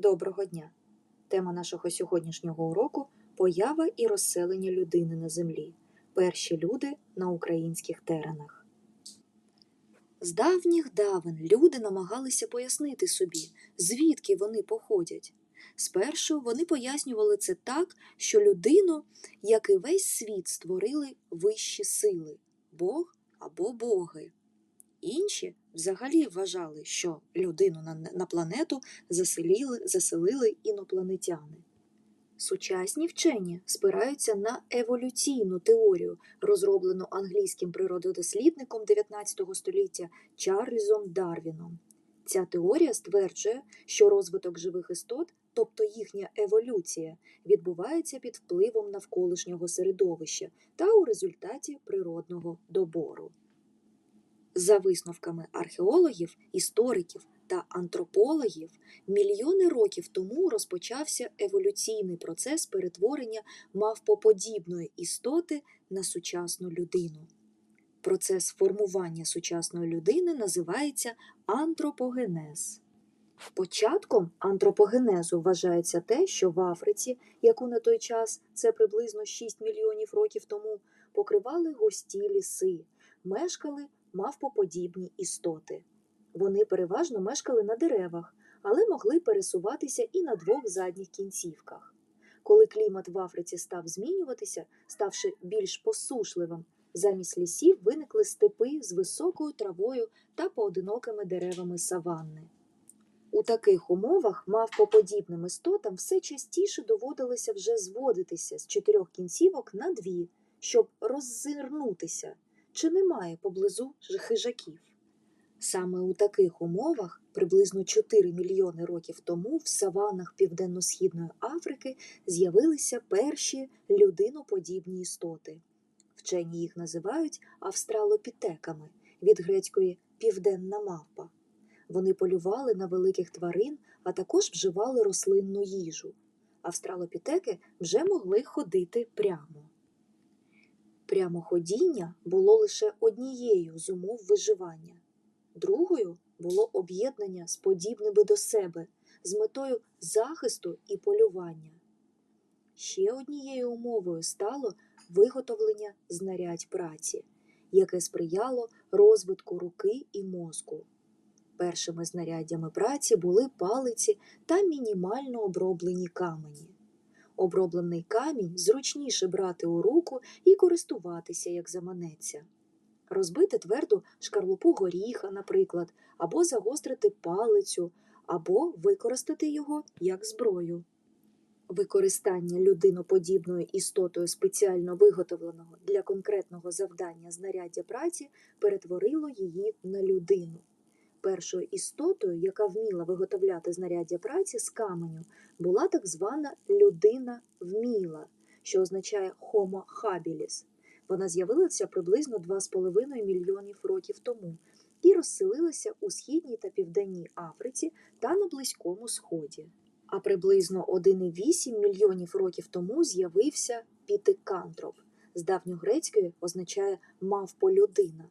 Доброго дня! Тема нашого сьогоднішнього уроку поява і розселення людини на землі. Перші люди на українських теренах. З давніх давен люди намагалися пояснити собі, звідки вони походять. Спершу вони пояснювали це так, що людину, як і весь світ, створили вищі сили Бог або боги. Інші взагалі вважали, що людину на, на планету заселили, заселили інопланетяни. Сучасні вчені спираються на еволюційну теорію, розроблену англійським природодослідником 19 століття Чарльзом Дарвіном. Ця теорія стверджує, що розвиток живих істот, тобто їхня еволюція, відбувається під впливом навколишнього середовища та у результаті природного добору. За висновками археологів, істориків та антропологів, мільйони років тому розпочався еволюційний процес перетворення мавпоподібної істоти на сучасну людину. Процес формування сучасної людини називається антропогенез. Початком антропогенезу вважається те, що в Африці, яку на той час це приблизно 6 мільйонів років тому, покривали густі ліси, мешкали мавпоподібні істоти. Вони переважно мешкали на деревах, але могли пересуватися і на двох задніх кінцівках. Коли клімат в Африці став змінюватися, ставши більш посушливим, замість лісів виникли степи з високою травою та поодинокими деревами саванни. У таких умовах мавпоподібним істотам все частіше доводилося вже зводитися з чотирьох кінцівок на дві, щоб роззирнутися, чи немає поблизу хижаків. Саме у таких умовах, приблизно 4 мільйони років тому, в саванах Південно-Східної Африки з'явилися перші людиноподібні істоти. Вчені їх називають австралопітеками від грецької південна мавпа. Вони полювали на великих тварин, а також вживали рослинну їжу. Австралопітеки вже могли ходити прямо. Прямоходіння було лише однією з умов виживання. Другою було об'єднання з подібними до себе з метою захисту і полювання. Ще однією умовою стало виготовлення знарядь праці, яке сприяло розвитку руки і мозку. Першими знаряддями праці були палиці та мінімально оброблені камені. Оброблений камінь зручніше брати у руку і користуватися, як заманеться. Розбити тверду шкарлупу горіха, наприклад, або загострити палицю, або використати його як зброю. Використання людиноподібною істотою спеціально виготовленого для конкретного завдання знаряддя праці перетворило її на людину. Першою істотою, яка вміла виготовляти знаряддя праці з каменю, була так звана людина вміла, що означає Homo habilis. Вона з'явилася приблизно 2,5 мільйонів років тому і розселилася у східній та південній Африці та на Близькому Сході. А приблизно 1,8 мільйонів років тому з'явився пітикантроп. З давньогрецької означає мавполюдина.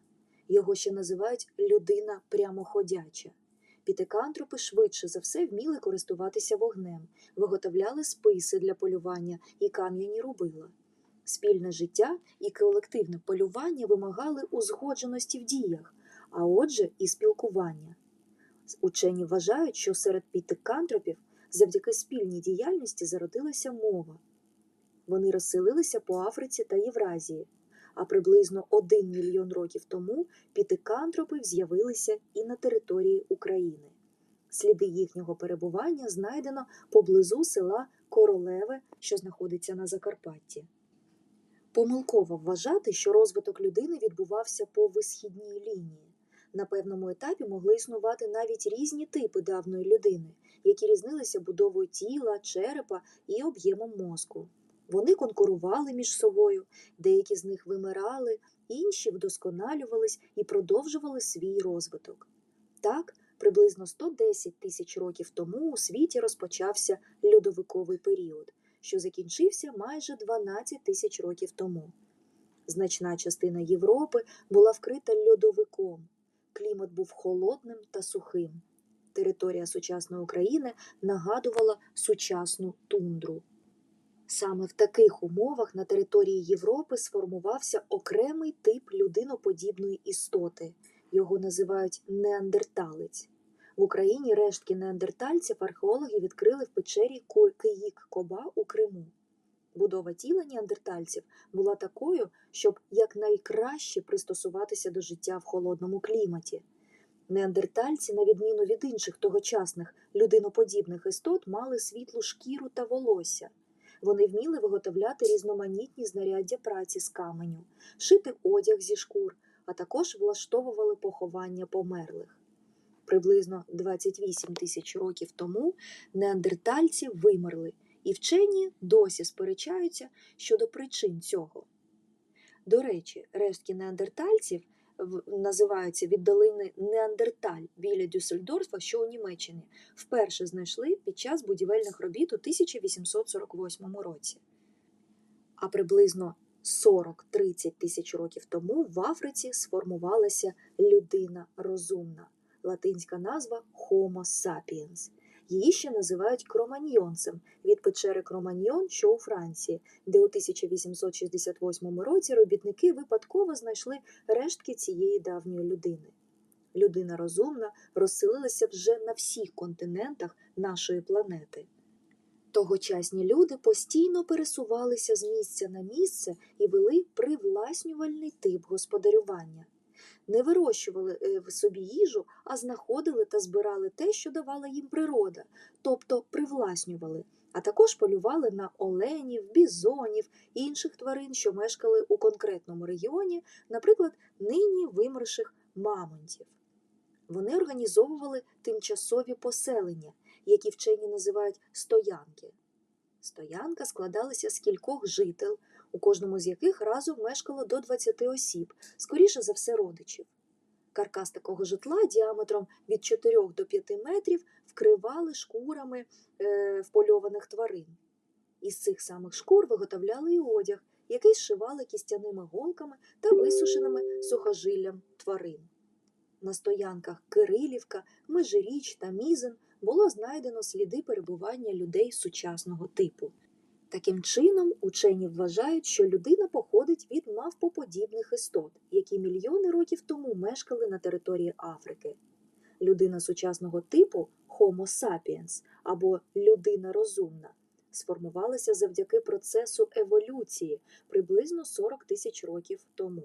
Його ще називають людина прямоходяча. Пітикантропи швидше за все вміли користуватися вогнем, виготовляли списи для полювання і кам'яні рубила. Спільне життя і колективне полювання вимагали узгодженості в діях, а отже, і спілкування. Учені вважають, що серед пітикантропів завдяки спільній діяльності зародилася мова. Вони розселилися по Африці та Євразії, а приблизно один мільйон років тому пітикантропи з'явилися і на території України. Сліди їхнього перебування знайдено поблизу села Королеве, що знаходиться на Закарпатті. Помилково вважати, що розвиток людини відбувався по висхідній лінії. На певному етапі могли існувати навіть різні типи давної людини, які різнилися будовою тіла, черепа і об'ємом мозку. Вони конкурували між собою, деякі з них вимирали, інші вдосконалювались і продовжували свій розвиток. Так, приблизно 110 тисяч років тому у світі розпочався льодовиковий період, що закінчився майже 12 тисяч років тому. Значна частина Європи була вкрита льодовиком, клімат був холодним та сухим. територія сучасної України нагадувала сучасну тундру. Саме в таких умовах на території Європи сформувався окремий тип людиноподібної істоти. Його називають неандерталець. В Україні рештки неандертальців археологи відкрили в печері Киїк-Коба у Криму. Будова тіла неандертальців була такою, щоб якнайкраще пристосуватися до життя в холодному кліматі. Неандертальці, на відміну від інших тогочасних людиноподібних істот, мали світлу шкіру та волосся. Вони вміли виготовляти різноманітні знаряддя праці з каменю, шити одяг зі шкур, а також влаштовували поховання померлих. Приблизно 28 тисяч років тому неандертальці вимерли, і вчені досі сперечаються щодо причин цього. До речі, рештки неандертальців називаються від долини Неандерталь біля Дюссельдорфа, що у Німеччині, вперше знайшли під час будівельних робіт у 1848 році. А приблизно 40-30 тисяч років тому в Африці сформувалася людина розумна, латинська назва Homo sapiens. Її ще називають кроманьйонцем від печери Кроманьйон, що у Франції, де у 1868 році робітники випадково знайшли рештки цієї давньої людини. Людина розумна розселилася вже на всіх континентах нашої планети. Тогочасні люди постійно пересувалися з місця на місце і вели привласнювальний тип господарювання. Не вирощували е, в собі їжу, а знаходили та збирали те, що давала їм природа, тобто привласнювали, а також полювали на оленів, бізонів і інших тварин, що мешкали у конкретному регіоні, наприклад, нині вимерших мамонтів. Вони організовували тимчасові поселення, які вчені називають стоянки. Стоянка складалася з кількох жител, у кожному з яких разом мешкало до 20 осіб, скоріше за все родичів. Каркас такого житла діаметром від 4 до 5 метрів вкривали шкурами е, впольованих тварин. Із цих самих шкур виготовляли і одяг, який зшивали кістяними голками та висушеними сухожиллям тварин. На стоянках Кирилівка, Межиріч та Мізен було знайдено сліди перебування людей сучасного типу. Таким чином, учені вважають, що людина походить від мавпоподібних істот, які мільйони років тому мешкали на території Африки. Людина сучасного типу Homo sapiens або людина розумна сформувалася завдяки процесу еволюції приблизно 40 тисяч років тому.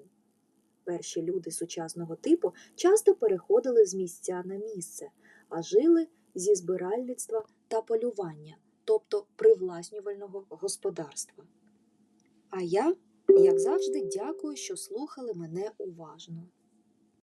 Перші люди сучасного типу часто переходили з місця на місце, а жили зі збиральництва та полювання, тобто привласнювального господарства. А я, як завжди, дякую, що слухали мене уважно.